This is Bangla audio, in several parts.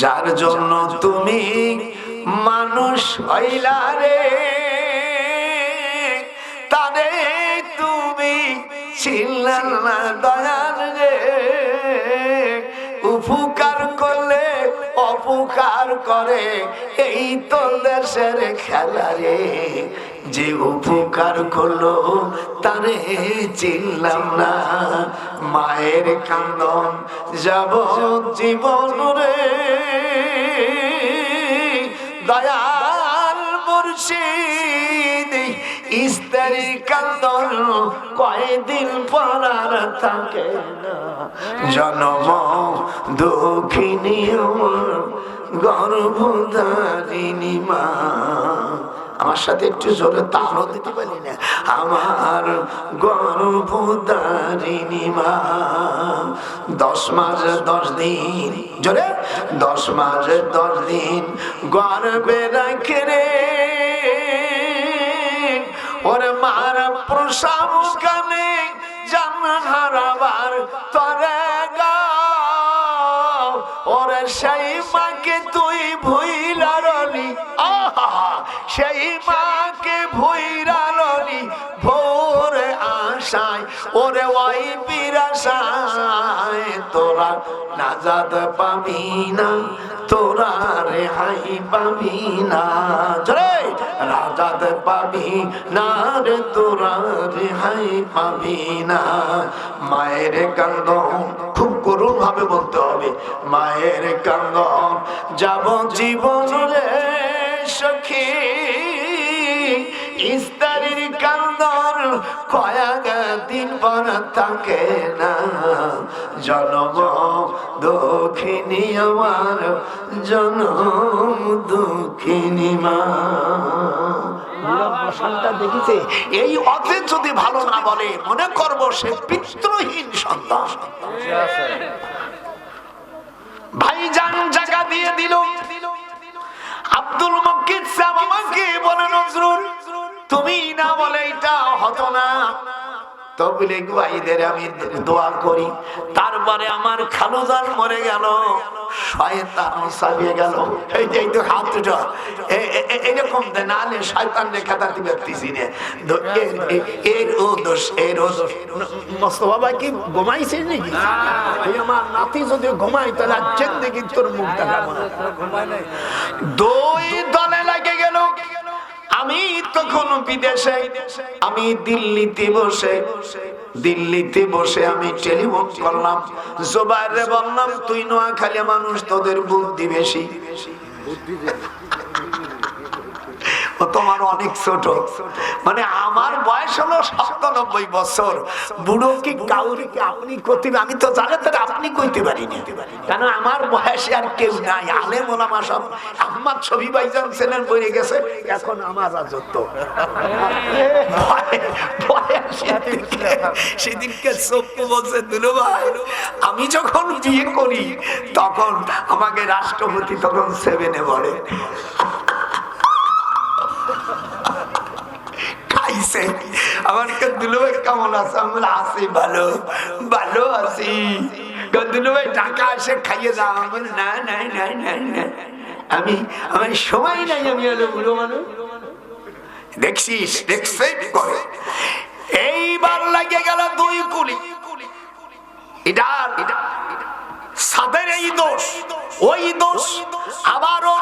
যার জন্য তুমি মানুষ হইলা রে, তারে তুমি ছিলেন না দয়াল রে। উপকার করলে অপকার করে, এই তো দেশের খেলা রে। যে উপকার করল, তারে চিনলাম না। মায়ের কান্দন যাব জীবন রে। দয়াল মুর্শিদ, ইস্তারি কান্দন কয়দিন পর থাকে না। জনম দক্ষিণী গর্ভধারিণী মা। আমার সাথে একটু জোরে তাহলে দিতে পারি না। আমার গর্ভধারিণী মা, দশ মাস, দশ দিন, জোরে, দশ মাস, দশ দিন গর্বে রাখে রে। ওরে মারা প্রসাব কানে জানহারাবার তরে ওরে সেই মাকে তুই ভুইলারলি সেই মাকে ভুইলারলি ভোরে আশায়, ওরে ওই বিরাশায় তোরা নাজাদ পাবি না, তোরা রেহাই পাবি না। জরে রাজাদ পাবি না রে, তোরা রেহাই পাবি না। মায়ের কান্দন, খুব করুণ ভাবে বলতে হবে, মায়ের কান্দন, যাব জীবন রে। সখী ইস্তারির কয়াক দিন পর থাকে না। জনম দক্ষিণী আমার জনম দক্ষিণী মা। দেখিছে এই অথে যদি ভালো না বলে মনে করব সে পিত্রহীন সন্তান। ভাইজান জায়গা দিয়ে দিল। আব্দুল মক্কিদ সাহেব আমাকে বলে নজরুল তুমি না বলে এটা হতো না। তবলিগ ভাইদের আমি দোয়া করি। তারপরে আমার খালুজান মরে গেল শয়তান এই যে তো এরকম শয়তান ব্যক্তিছি এর- এ- ও দোষ এর ও দোষ। মোস্তফা কি ঘুমাইছে নাকি? আমার নাতি যদি ঘুমাই তাহলে তোর মুখ দেখাবো দুই দলে লাগে গেল আমি তখন বিদেশে? আমি দিল্লিতে বসে দিল্লিতে বসে আমি টেলিফোন করলাম। জোবাইরে বললাম, তুই নোয়াখালী মানুষ, তোদের বুদ্ধি বেশি। ও তোমার অনেক ছোট। মানে আমার বয়স হলো সাতানব্বই বছর। বুড়ো কি কাউরি কি আপনি করতে আমি তো জানেন তাহলে আপনি কইতে পারিনি। কেন আমার বয়সে আর কেউ নাই? আলে মোলামা সব আমার ছবি বাইজান ছেলের বইয়ে গেছে, এখন আমার রাজত্ব। আমি যখন বিয়ে করি, তখন আমাকে রাষ্ট্রপতি তখন সেভেনে বলে। আমার ভাই কেমন আছে? আমি আছি, ভালো ভালো আছি। ভাই টাকা আসে খাইয়ে না আমি, আমার সময় নাই, আমি বুড়ো দেখছিস, দেখছে করে? এইবার লাগে গেল দুই কুলি। এটা এটা সাদের এই দোষ, ওই দোষ আবারও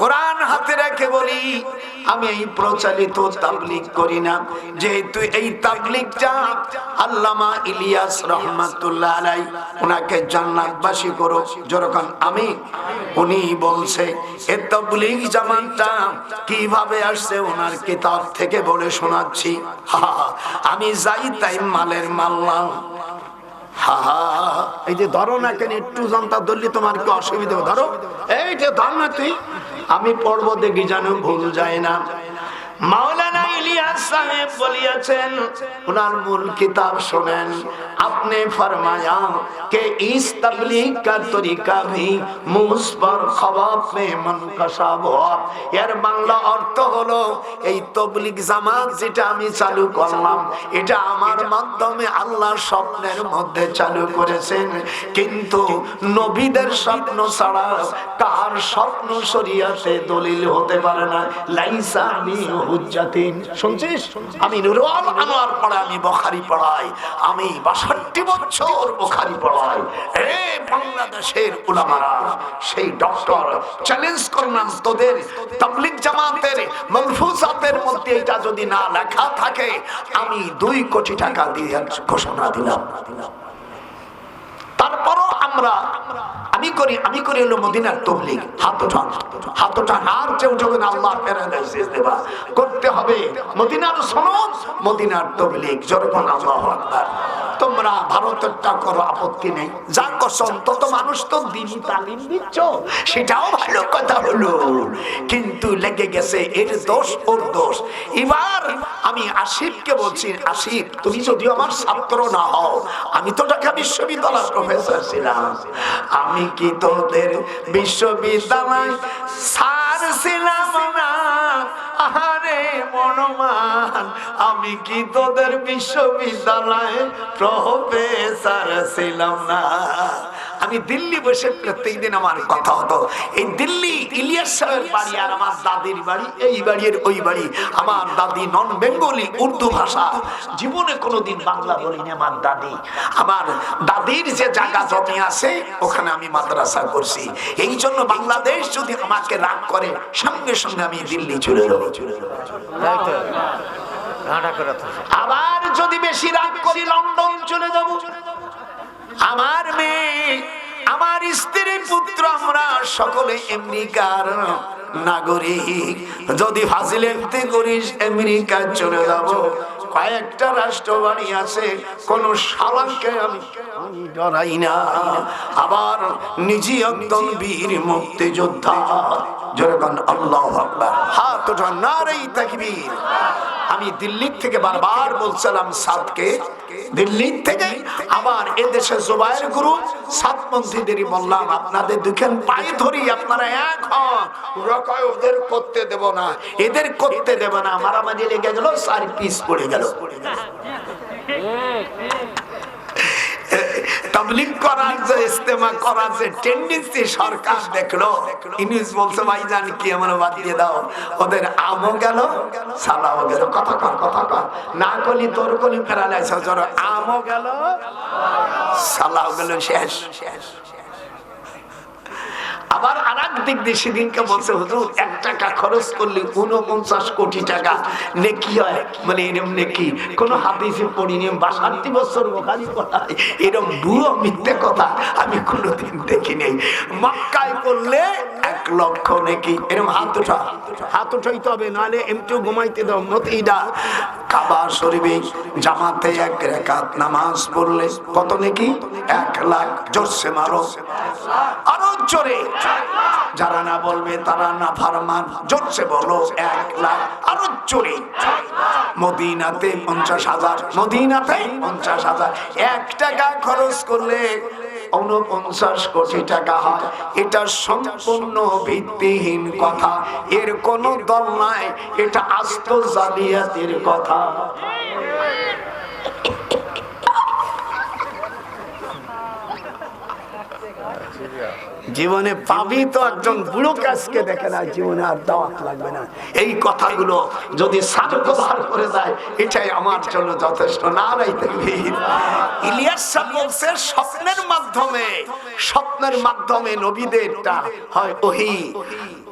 কোরআন হাতে রেখে বলি, আমি এই প্রচালিত তাবলিগ করি না। যেহেতু এই তাবলিগটা আল্লামা ইলিয়াস রহমাতুল্লাহ আলাই ওনাকে জান্নাতবাসী করো যেরকম আমি, উনি বলছে, এ তাবলিগ জামানটা কীভাবে আসছে ওনার কিতাব থেকে বলে শোনাচ্ছি? আমি যাই তাই মালের মাল্লাম এই যে ধরো না কেন, একটু জানতা ধরলে তোমার কি অসুবিধা? ধরো, এই যে ধর না তুই। আমি পড়ব দেখি যেন ভুল যায় না। মাওলানা আমি চালু করলাম, এটা আমার মাধ্যমে আল্লাহ স্বপ্নের মধ্যে চালু করেছেন। কিন্তু নবীদের স্বপ্ন ছাড়া কার স্বপ্ন সরিয়াতে দলিল হতে পারে না। লাইসা আমি হুজ্জাতিন। শুনছিস? আমি নুরুল আমি বখারি পড়াই। আমি বাষট্টি বছর বখারি পড়াই। এ বাংলাদেশের উলামারা, সেই ডক্টর চ্যালেঞ্জ করলাম তোদের তাবলিগ জামাতের মলফুজাতের মধ্যে এটা যদি না লেখা থাকে, আমি দুই কোটি টাকা দিয়ে ঘোষণা দিলাম। তারপরও আমরা, আমি করি আমি করি হলো মদিনার তবলিক হাত উঠান হাত উঠান। আর কেউ না আল্লাহ করতে হবে। মদিনার সনদ, মদিনার তবলিক যখন আল্লাহ আকবার। তোমরা করো, আপত্তি নেই। যা করছ অন্তত মানুষ তো দিনই তালিম দিচ্ছ, সেটাও ভালো কথা হলো। কিন্তু লেগে গেছে, এর দোষ ওর দোষ। এবার আমি আসিফকে বলছি, আসিফ, তুমি যদিও আমার ছাত্র না হও, আমি তো ঢাকা বিশ্ববিদ্যালয়ের প্রফেসর ছিলাম। আমি কি তোদের বিশ্ববিদ্যালয় স্যার ছিলাম না? আরে মনমান, আমি কি তোদের বিশ্ববিদ্যালয়ে প্রফেসর ছিলাম না। আমি দিল্লি বসে প্রত্যেকদিন আমার কথা হতো। এই দিল্লি ইলিয়াস সাহেবের বাড়ি আর আমার দাদির বাড়ি এই বাড়ির ওই বাড়ি। আমার দাদি নন বেঙ্গলি উর্দু ভাষা। জীবনে কোনোদিন বাংলা বলিনি আমার দাদি। আমার দাদির যে জায়গা জমি আছে ওখানে আমি মাদ্রাসা করছি। এই জন্য বাংলাদেশ যদি আমাকে রাগ করে সঙ্গে সঙ্গে আমি দিল্লি চলে যাব। আবার যদি বেশি রাগ করি লন্ডন চলে যাব। আমার মেয়ে, আমার স্ত্রী পুত্র আমরা সকলে আমেরিকার নাগরিক। যদি ফাজিলেতে করিস আমেরিকা চলে যাব। কয়েকটা রাষ্ট্র বাড়ি আছে, কোন আমি আমি ডরাই না। আবার নিজে একদম বীর মুক্তিযোদ্ধা। যেরকম আল্লাহ আকবার। হাত ওঠান নারেই তাকবীর। আমি দিল্লির থেকে বারবার বলছিলাম, সাদকে দিল্লির থেকে আবার এদেশে জোবায়ের গুরু সাত মন্ত্রীদেরই বললাম, আপনাদের দুখান পায়ে ধরি আপনারা এক হন। ওরা কয় ওদের করতে দেব না, এদের করতে দেব না। মারামারি লেগে গেল, চার পিস পড়ে গেল। তাবলিগ করার যে ইস্তেমা করার যে টেন্ডেন্সি সরকার দেখল। ইংলিশ বলছে, ভাই জান, কি আমার বাদ দিয়ে দাও? ওদের আমও গেল, সালাও গেল। কথা কর কথা কর। না কলি, তোর কলি জোর, আমও গেল, সালাও গেল শেষ শেষ। আবার আর এক দিক দিয়ে সেদিনকে বলছে, হুজুর, এক টাকা খরচ করলে উনপঞ্চাশ কোটি টাকা। নেকি হয়। মানে এরম নেকি? কোনো হাদিসে পড়িনি বাষট্টি বছর ওখানে পড়ায় এরম ভুয়ো মিথ্যে কথা আমি কোনোদিন নেই মক্কায় পড়লে এক লক্ষ নেকি। এরম হাত উঠা হাত উঠাইতে হবে, নাহলে এমটিও ঘুমাইতে দাও মতিটা কাবা শরীফে জামাতে এক রেখাত নামাজ পড়লে কত নেকি? এক লাখ। জোরসে মারো। আরও জোরে যারা না বলবে, তারা না ফারমান। জোরসে বলো, এক লাখ আরও জোরে মদিনাতে পঞ্চাশ হাজার, মদিনাতে পঞ্চাশ হাজার। এক টাকা খরচ করলে উনপঞ্চাশ কোটি টাকা হয়। এটা সম্পূর্ণ ভিত্তিহীন কথা। এর কোন দল নাই। এটা আস্ত জালিয়াতির কথা। জীবনে পাবি তো একজন বুড়ো কাজকে দেখে না, জীবনে আর দাওয়াত লাগবে না। এই কথাগুলো যদি করে দেয় এটাই আমার জন্য যথেষ্ট। না রাইতে বলছে, স্বপ্নের মাধ্যমে স্বপ্নের মাধ্যমে নবীদেরটা হয় ওহি।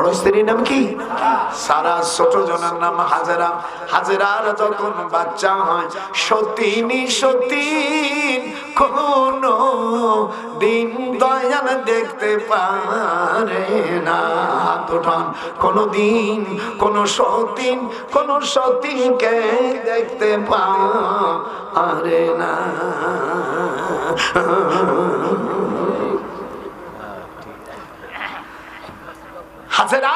বড় স্ত্রীর নাম কি? সারা ছোট জনের নাম হাজেরা। হাজেরার যখন বাচ্চা হয়, সতীনি সতীন, কোন দিন দয়াল দেখতে পারে না। দুটান কোন দিন কোন সতীন, কোন সতীনকে দেখতে পারে না। হাজেরা